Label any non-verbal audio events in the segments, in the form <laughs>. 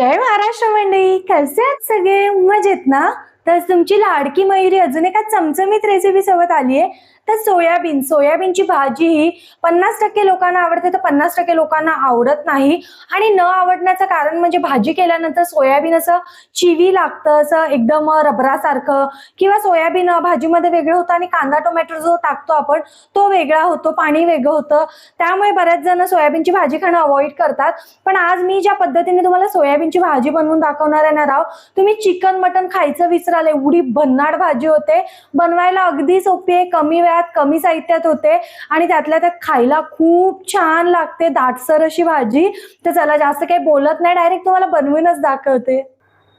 जय महाराष्ट्र मंडळी. कसे आहेत सगळे? मजेत ना? तर तुमची लाडकी मयुरी अजून एका चमचमीत रेसिपी सोबत आली आहे तर सोयाबीन सोयाबीनची भाजी ही पन्नास टक्के लोकांना आवडते तर पन्नास टक्के लोकांना आवडत नाही. आणि न आवडण्याचं कारण म्हणजे भाजी केल्यानंतर सोयाबीन असं चिवी लागतं असं एकदम रबरासारखं. किंवा सोयाबीन भाजीमध्ये वेगळं होतं आणि कांदा टोमॅटो जो टाकतो आपण तो वेगळा होतो पाणी वेगळं होतं. त्यामुळे बऱ्याच जण सोयाबीनची भाजी खाणं अवॉइड करतात. पण आज मी ज्या पद्धतीने तुम्हाला सोयाबीनची भाजी बनवून दाखवणार आहे ना राव तुम्ही चिकन मटन खायचं विसराल. एवढी भन्नाट भाजी होते. बनवायला अगदी सोपी आहे कमी वेळात कमी साहित्यात होते आणि त्यातल्या त्यात खायला खूप छान लागते. दाटसर अशी भाजी. तर चला जास्त काही बोलत नाही. डायरेक्ट तुम्हाला बनवूनच दाखवते.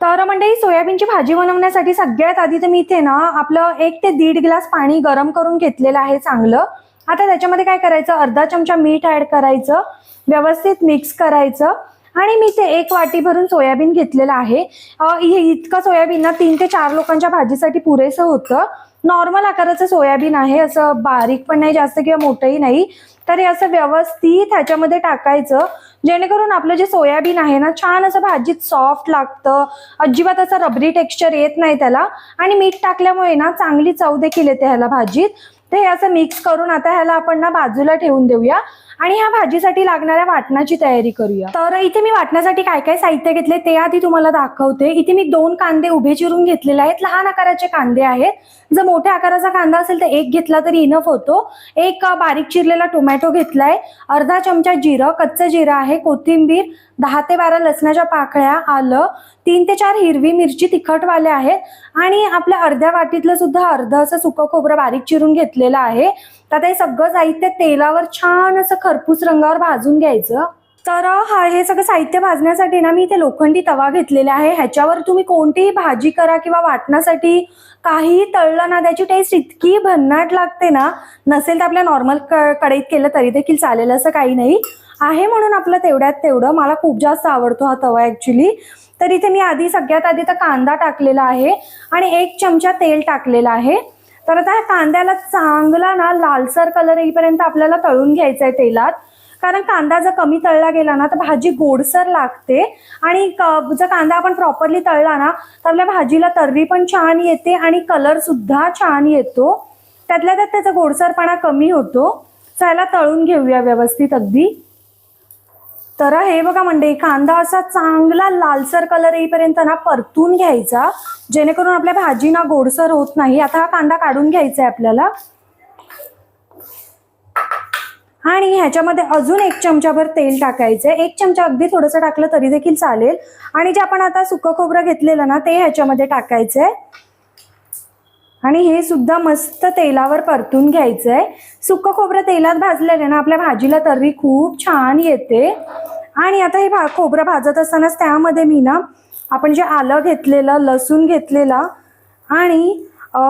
तर म्हणजे मंडळी सोयाबीनची भाजी बनवण्यासाठी सगळ्यात आधी तर मी इथे ना आपलं एक ते दीड ग्लास पाणी गरम करून घेतलेलं आहे चांगलं. आता त्याच्यामध्ये काय करायचं? अर्धा चमचा मीठ ऍड करायचं. व्यवस्थित मिक्स करायचं. आणि मी ते एक वाटी भरून सोयाबीन घेतलेलं आहे. इतकं सोयाबीन ना तीन ते चार लोकांच्या भाजीसाठी पुरेसं होतं. नॉर्मल आकाराचं सोयाबीन आहे असं बारीक पण नाही जास्त किंवा मोठंही नाही तर हे असं व्यवस्थित ह्याच्यामध्ये टाकायचं जेणेकरून आपलं जे सोयाबीन आहे ना छान असं भाजीत सॉफ्ट लागतं अजिबात असं रबरी टेक्स्चर येत नाही त्याला आणि मीठ टाकल्यामुळे ना चांगली चव देखील येते ह्याला भाजीत. तर हे असं मिक्स करून आता ह्याला आपण ना बाजूला ठेवून देऊया. आणि ह्या भाजीसाठी लागणाऱ्या वाटणाची तयारी करूया. तर इथे मी वाटण्यासाठी काय काय साहित्य घेतले ते आधी तुम्हाला दाखवते. इथे मी दोन कांदे उभे चिरून घेतलेले आहेत. लहान आकाराचे कांदे आहेत. जर मोठ्या आकाराचा कांदा असेल तर एक घेतला तरी इनफ होतो. एक बारीक चिरलेला टोमॅटो घेतलाय. अर्धा चमचा जिरं कच्चं जिरं आहे कोथिंबीर दहा ते बारा लसणाच्या पाकळ्या आलं तीन ते चार हिरवी मिरची तिखटवाल्या आहेत आणि आपल्या अर्ध्या वाटीतलं सुद्धा अर्ध असं सुकं खोबरं बारीक चिरून घेतलेलं आहे. तर आता हे सगळं साहित्य तेलावर छान असं खरपूस रंगावर भाजून घ्यायचं. तर हा हे सगळं साहित्य भाजण्यासाठी ना मी इथे लोखंडी तवा घेतलेला आहे. ह्याच्यावर तुम्ही कोणतीही भाजी करा किंवा वाटण्यासाठी काहीही तळलं ना त्याची टेस्ट इतकी भन्नाट लागते ना नसेल तर आपल्या नॉर्मल कढईत केलं तरी देखील चालेल असं काही नाही. आहे म्हणून आपलं तेवढ्यात तेवढं. मला खूप जास्त आवडतो हा तवा ॲक्च्युली तर इथे मी आधी सगळ्यात आधी तर कांदा टाकलेला आहे आणि एक चमचा तेल टाकलेला आहे. तर आता ह्या कांद्याला चांगला ना लालसर कलर येईपर्यंत आपल्याला तळून घ्यायचा आहे तेलात. कारण कांदा जर कमी तळला गेला ना तर भाजी गोडसर लागते. आणि क- जर कांदा आपण प्रॉपरली तळला ना तर आपल्या भाजीला तर्री पण छान येते आणि कलर सुद्धा छान येतो. त्यातल्या त्यात त्याचा गोडसरपणा कमी होतो. चला तळून घेऊया व्यवस्थित अगदी. तर हे बघा म्हणजे कांदा असा चांगला लालसर कलर येईपर्यंत ना परतून घ्यायचा. जेणेकरून आपल्या भाजी ना गोडसर होत नाही. आता हा कांदा काढून घ्यायचा आहे आपल्याला. आणि ह्याच्यामध्ये अजून एक चमचाभर तेल टाकायचं एक चमचा अगदी थोडंसं टाकलं तरी देखील चालेल. आणि जे आपण आता सुकं खोबरं घेतलेलं ना ते ह्याच्यामध्ये टाकायचंय आणि हे सुद्धा मस्त तेलावर परतून घ्यायचंय. सुकं खोबरं तेलात भाजलेलं ना आपल्या भाजीला तर्री खूप छान येते. आणि आता हे भा खोबरं भाजत असतानाच त्यामध्ये मी ना आपण जे आलं घेतलेलं लसूण घेतलेला आणि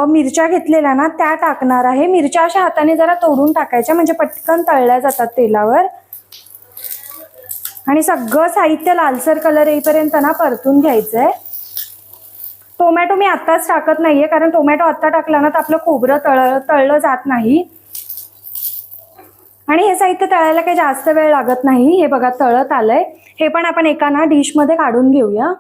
मिरच्या घेतलेल्या ना त्या टाकणार आहे. मिरच्या अशा हाताने जरा तोडून टाकायच्या म्हणजे पटकन तळल्या जातात तेलावर. आणि सगळं साहित्य लालसर कलर येईपर्यंत ना परतून घ्यायचंय. टोमॅटो मी आत्ताच टाकत नाहीये कारण टोमॅटो आत्ता टाकला ना तर आपलं खोबरं तळ तळलं जात नाही. आणि हे साहित्य तळायला काही जास्त वेळ लागत नाही. हे बघा तळत आलंय. हे पण आपण एका ना डिशमध्ये काढून घेऊया.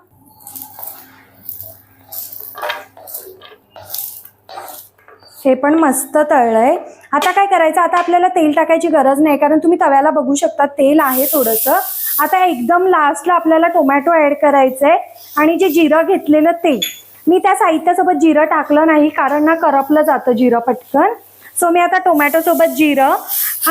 हे पण मस्त तळलंय. आता काय करायचं? आता आपल्याला तेल टाकायची गरज नाही कारण तुम्ही तव्याला बघू शकता तेल आहे थोडंसं. आता एकदम लास्टला आपल्याला टोमॅटो ऍड करायचंय. आणि जे जिरं घेतलेलं ते मी त्या साहित्यासोबत जिरं टाकलं नाही कारण ना करपलं जातं जिरं पटकन. सो मी आता टोमॅटोसोबत जिरं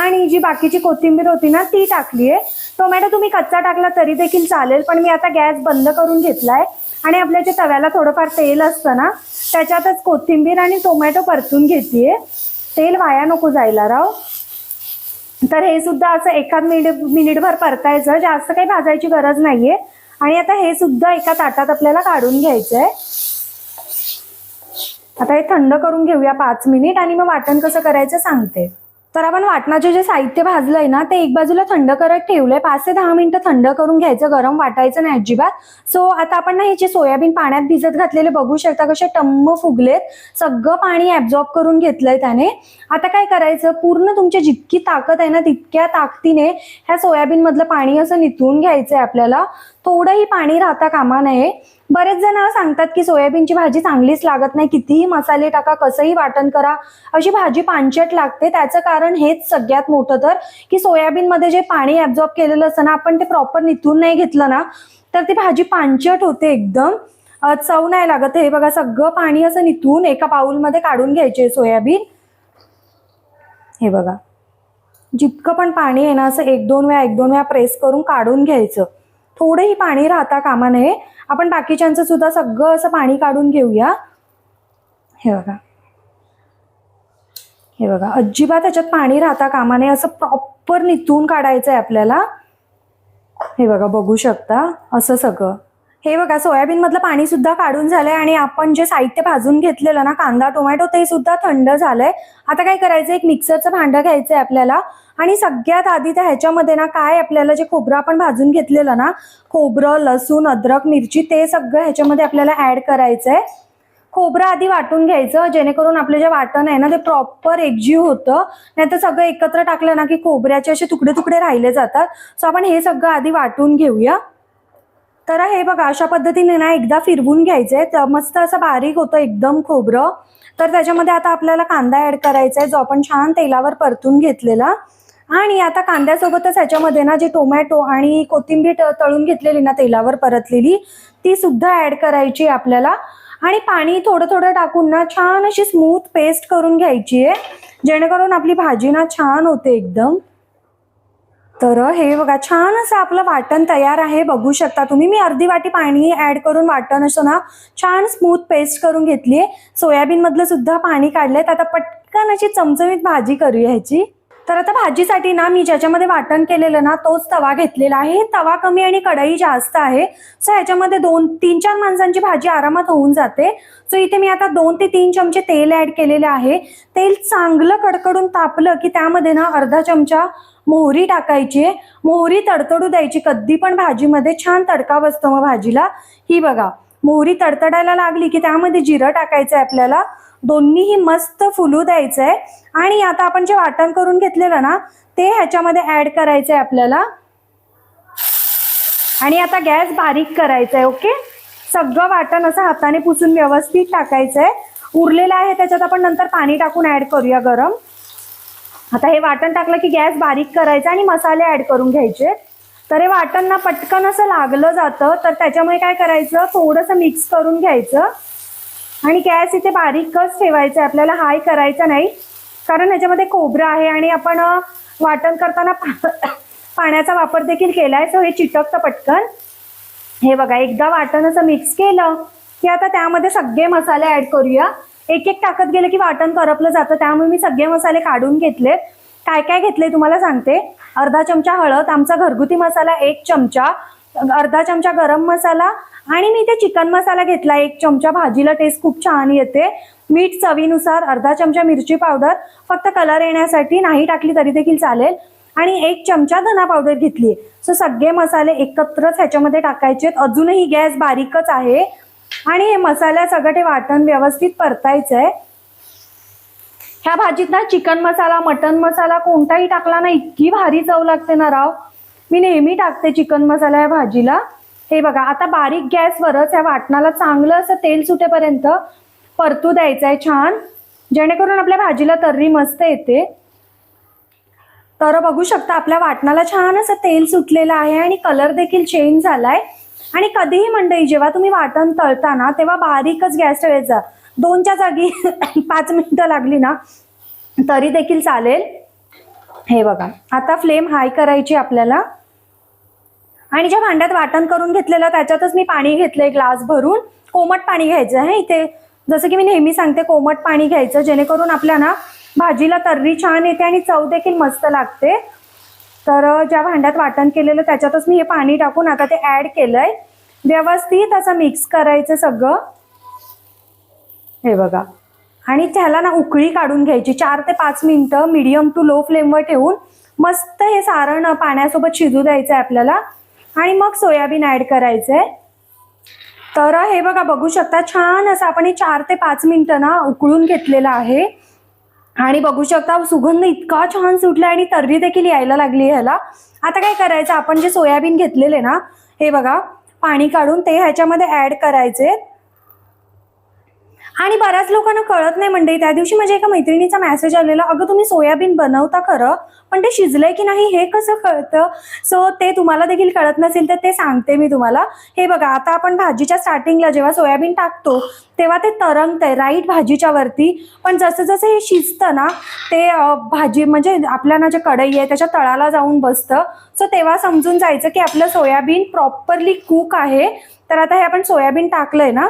आणि जी बाकीची कोथिंबीर होती ना ती टाकली आहे. टोमॅटो तुम्ही कच्चा टाकला तरी देखील चालेल पण मी आता गॅस बंद करून घेतलाय. आणि आपल्या जे तव्याला थोडंफार तेल असतं ना त्याच्यातच कोथिंबीर आणि टोमॅटो परतून घेते तेल वाया नको जायला राव. तर हे सुद्धा असं एखाद मिनिट मिनिटभर परतायचं. जास्त काही भाजायची गरज नाहीये. आणि आता हे सुद्धा एका ताटात आपल्याला काढून घ्यायचंय. आता हे थंड करून घेऊया पाच मिनिट आणि मग वाटण कसं करायचं सांगते. तर आपण वाटणाचे जे साहित्य भाजलंय ना ते एक बाजूला थंड करत ठेवलंय. पाच ते दहा मिनिटं थंड करून घ्यायचं गरम वाटायचं नाही अजिबात. सो आता आपण ना हे जे सोयाबीन पाण्यात भिजत घातलेले बघू शकता कसे टम्म फुगलेत. सगळं पाणी ऍब्झॉर्ब करून घेतलंय त्याने. आता काय करायचं? पूर्ण तुमची जितकी ताकद आहे ना तितक्या ताकदीने ह्या सोयाबीन मधलं पाणी असं निथळून घ्यायचंय आपल्याला. थोडंही पाणी राहता कामा नये. बरेच जण सांगतात की सोयाबीनची भाजी चांगलीच लागत नाही कितीही मसाले टाका कसंही वाटण करा अशी भाजी पांचट लागते. त्याचं कारण हेच सगळ्यात मोठं तर की सोयाबीनमध्ये जे पाणी ऍब्झॉर्ब केलेलं असतं ना आपण ते प्रॉपर निथून नाही घेतलं ना तर ती भाजी पांचट होते एकदम. चव नाही लागत. हे बघा सगळं पाणी असं निथून एका बाउलमध्ये काढून घ्यायचे सोयाबीन. हे बघा. जितकं पण पाणी आहे ना असं एक दोन वेळा एक दोन वेळा प्रेस करून काढून घ्यायचं. थोडंही पाणी राहता कामा नये. आपण बाकीच्यांचं सुद्धा सगळं असं पाणी काढून घेऊया. हे बघा. हे बघा. अजिबात त्याच्यात पाणी राहता कामा नये. असं प्रॉपर निथून काढायचं आहे आपल्याला. हे बघा बघू शकता. असं सगळं. हे बघा सोयाबीन मधलं पाणी सुद्धा काढून झालंय आणि आपण जे साहित्य भाजून घेतलेलं ना कांदा टोमॅटो ते सुद्धा थंड झालंय. आता काय करायचं एक मिक्सरचं भांडं घ्यायचंय आपल्याला. आणि सगळ्यात आधी त्या ह्याच्यामध्ये ना काय आपल्याला जे खोबरं आपण भाजून घेतलेलं ना खोबरं लसूण अद्रक मिरची ते सगळं ह्याच्यामध्ये आपल्याला ऍड करायचंय. खोबरं आधी वाटून घ्यायचं जेणेकरून आपलं जे वाटण आहे ना ते प्रॉपर एकजीव होतं. नाही तर सगळं एकत्र टाकलं ना की खोबऱ्याचे असे तुकडे तुकडे राहिले जातात. सो आपण हे सगळं आधी वाटून घेऊया. तर हे बघा अशा पद्धतीने ना एकदा फिरवून घ्यायचं तर मस्त असं बारीक होतं एकदम खोबरं. तर त्याच्यामध्ये आता आपल्याला कांदा ऍड करायचा आहे जो आपण छान तेलावर परतून घेतलेला. आणि आता कांद्यासोबतच ह्याच्यामध्ये ना जे टोमॅटो आणि कोथिंबीर तळून घेतलेली ना तेलावर परतलेली ती सुद्धा ऍड करायची आहे आपल्याला. आणि पाणी थोडं थोडं टाकून ना छान अशी स्मूथ पेस्ट करून घ्यायची आहे जेणेकरून आपली भाजी ना छान होते एकदम. तर हे बघा छान असं आपलं वाटण तयार आहे बघू शकता तुम्ही. मी अर्धी वाटी पाणी ऍड करून वाटण असं ना छान स्मूथ पेस्ट करून घेतली आहे. सोयाबीन मधलं सुद्धा पाणी काढलंय. तर आता पटकन अशी चमचमीत भाजी करूया ह्याची. तर आता भाजीसाठी ना मी ज्याच्यामध्ये वाटण केलेलं ना तोच तवा घेतलेला आहे. तवा कमी आणि कढई जास्त आहे. सो ह्याच्यामध्ये दोन तीन चार माणसांची भाजी आरामात होऊन जाते. सो इथे मी आता दोन ते तीन चमचे तेल ऍड केलेले आहे. तेल चांगलं कडकडून तापलं की त्यामध्ये ना अर्धा चमचा मोहरी टाकायची आहे. मोहरी तडतडू द्यायची. कधी पण भाजीमध्ये छान तडका बसतो मग भाजीला. ही बघा मोहरी तडतडायला लागली की त्यामध्ये जिरं टाकायचं आहे आपल्याला. दोन्हीही मस्त फुलू द्यायचं आहे. आणि आता आपण जे वाटण करून घेतलेलं ना ते ह्याच्यामध्ये ऍड करायचं आहे आपल्याला. आणि आता गॅस बारीक करायचा आहे ओके? सगळं वाटण असं हाताने पुसून व्यवस्थित टाकायचं आहे. उरलेलं आहे त्याच्यात आपण नंतर पाणी टाकून ऍड करूया गरम. आता हे वाटण टाकलं की गॅस बारीक करायचा आणि मसाले ऍड करून घ्यायचे. तर हे वाटण ना पटकन असं लागलं जातं तर त्याच्यामुळे काय करायचं? थोडंसं मिक्स करून घ्यायचं. आणि गॅस इथे बारीकच ठेवायचा आहे. आपल्याला हाय करायचा नाही. कारण ह्याच्यामध्ये खोबरं आहे आणि आपण वाटण करताना पा- <coughs> पाण्याचा वापर देखील केलाय. सो हे चिटकतं पटकन. हे बघा एकदा वाटण असं मिक्स केलं की आता त्यामध्ये सगळे मसाले ऍड करूया. एक एक टाकत गेलं की वाटण करपलं जातं. त्यामुळे मी सगळे मसाले काढून घेतले काय काय घेतले तुम्हाला सांगते. अर्धा चमचा हळद आमचा घरगुती मसाला एक चमचा अर्धा चमचा गरम मसाला आणि मी ते चिकन मसाला घेतला. एक चमचा भाजीला टेस्ट खूप छान येते. मीठ चवीनुसार अर्धा चमचा मिरची पावडर. फक्त कलर येण्यासाठी नाही टाकली तरी देखील चालेल. आणि एक चमचा धना पावडर घेतली. सो सगळे मसाले एकत्रच ह्याच्यामध्ये टाकायचे अजूनही गॅस बारीकच आहे. आणि हे मसाल्या सगळं ते वाटण व्यवस्थित परतायचं आहे ह्या भाजीत ना चिकन मसाला मटन मसाला कोणताही टाकला ना इतकी भारी चव लागते ना राव. मी नेहमी टाकते चिकन मसाला या भाजीला. हे बघा आता बारीक गॅसवरच या वाटणाला चांगलं असं तेल सुटेपर्यंत परतू द्यायचं आहे छान. जेणेकरून आपल्या भाजीला तर्री मस्त येते. तर बघू शकता आपल्या वाटणाला छान असं तेल सुटलेलं आहे आणि कलर देखील चेंज झालाय. आणि कधीही मंडई जेव्हा तुम्ही वाटण तळता तेव्हा बारीकच गॅस ठेवायचा. दोनच्या जागी <laughs> पाच मिनिटं लागली ना तरी देखील चालेल. हे बघा आता फ्लेम हाय करायची आपल्याला. आणि ज्या भांड्यात वाटण करून घेतलेलं त्याच्यातच मी पाणी घेतलंय ग्लास भरून. कोमट पाणी घ्यायचं आहे इथे. जसं की मी नेहमी सांगते कोमट पाणी घ्यायचं जेणेकरून आपल्या ना भाजीला तर्री छान येते आणि चव देखील मस्त लागते. तर ज्या भांड्यात वाटण केलेलं त्याच्यातच मी हे पाणी टाकून आता ते ऍड केलंय. व्यवस्थित असं मिक्स करायचं सगळं. हे बघा. आणि त्याला ना उकळी काढून घ्यायची. चार ते पाच मिनटं मीडियम टू लो फ्लेमवर ठेवून मस्त हे सारण पाण्यासोबत शिजू द्यायचं आहे आपल्याला. आणि मग सोयाबीन ऍड करायचं आहे तर हे बघा बघू शकता छान असं आपण हे चार ते पाच मिनिटं ना उकळून घेतलेलं आहे. आणि बघू शकता सुगंध इतका छान सुटला आणि तर्री देखील यायला लागली ह्याला. आता काय करायचं आपण जे सोयाबीन घेतलेले ना हे बघा पाणी काढून ते ह्याच्यामध्ये ऍड करायचे. आणि बऱ्याच लोकांना कळत नाही म्हणजे त्या दिवशी माझ्या एका मैत्रिणीचा मेसेज आलेला अगं तुम्ही सोयाबीन बनवता खरं पण ते शिजलंय की नाही हे कसं कळतं? सो ते तुम्हाला देखील कळत नसेल तर ते सांगते मी तुम्हाला. हे बघा आता आपण भाजीच्या स्टार्टिंगला जेव्हा सोयाबीन टाकतो तेव्हा ते तरंगतंय राईट भाजीच्या वरती. पण जसं जसं हे शिजतं ना ते भाजी म्हणजे आपल्या ना जे कढई आहे त्याच्या तळाला जाऊन बसतं. सो तेव्हा समजून जायचं की आपलं सोयाबीन प्रॉपरली कुक आहे. तर आता हे आपण सोयाबीन टाकलंय ना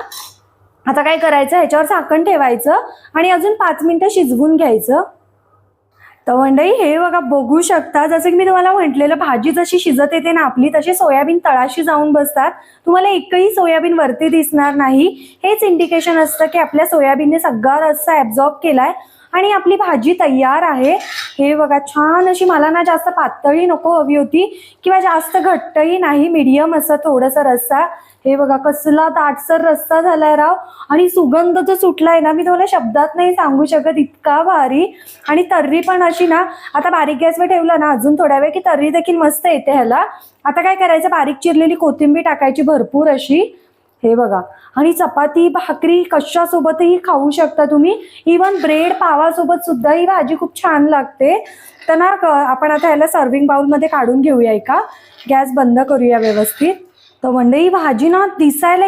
आता काय करायचं? ह्याच्यावर झाकण ठेवायचं आणि अजून पाच मिनिटं शिजवून घ्यायचं. तर मंडई हे बघा बघू शकता. जसं की मी तुम्हाला म्हटलेलं भाजी जशी शिजत येते ना आपली तशी सोयाबीन तळाशी जाऊन बसतात. तुम्हाला एकही सोयाबीन वरती दिसणार नाही. हेच इंडिकेशन असतं की आपल्या सोयाबीनने सगळा रस्सा ॲब्झॉर्ब केलाय. आणि आपली भाजी तयार आहे. हे बघा छान अशी मला ना जास्त पातळी नको हवी होती किंवा जास्त घट्टही नाही मीडियम असं थोडंसं रस्सा. हे बघा कसला दाटसर रस्सा झालाय राव. आणि सुगंध जो सुटलाय ना मी तुम्हाला शब्दात नाही सांगू शकत इतका भारी. आणि तर्री पण अशी ना आता बारीक गॅसवर ठेवला ना अजून थोड्या वेळ की तर्री देखील मस्त येते ह्याला. आता काय करायचं? बारीक चिरलेली कोथिंबीर टाकायची भरपूर अशी. हे बघा. आणि चपाती भाकरी कशासोबतही खाऊ शकता तुम्ही. इवन ब्रेड पावासोबत सुद्धा ही भाजी खूप छान लागते. तर ना आपण आता ह्याला सर्विंग बाउलमध्ये काढून घेऊया का गॅस बंद करूया व्यवस्थित. तर म्हणजे ही भाजी ना दिसायला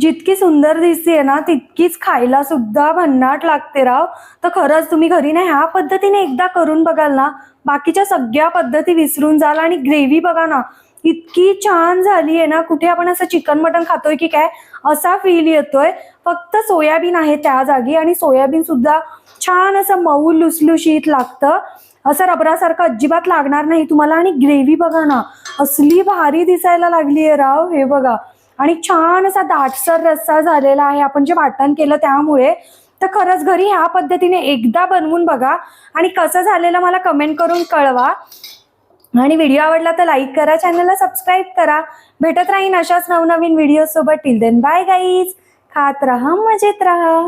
जितकी सुंदर दिसते ना तितकीच खायला सुद्धा भन्नाट लागते राव. तर खरंच तुम्ही घरी ना ह्या पद्धतीने एकदा करून बघाल ना बाकीच्या सगळ्या पद्धती विसरून जाल आणि ग्रेव्ही बघा ना इतकी छान झाली आहे ना. कुठे आपण असं चिकन मटन खातोय की काय? असा फील येतोय. फक्त सोयाबीन आहे त्या जागी आणि सोयाबीन सुद्धा छान असं मऊ लुसलुशीत लागतं. असं रबरासारखं अजिबात लागणार नाही तुम्हाला. आणि ग्रेव्ही बघा ना असली भारी दिसायला लागली आहे राव. हे बघा. आणि छान असा दाटसर रस्सा झालेला आहे. आपण जे वाटण केलं त्यामुळे. तर खरंच घरी ह्या पद्धतीने एकदा बनवून बघा. आणि कसं झालेलं मला कमेंट करून कळवा. आणि व्हिडिओ आवडला तर लाईक करा चॅनलला सबस्क्राईब करा. भेटत राहीन अशाच नवनवीन व्हिडिओ सोबत. टिल देन बाय गाईज खात राहा मजेत राहा.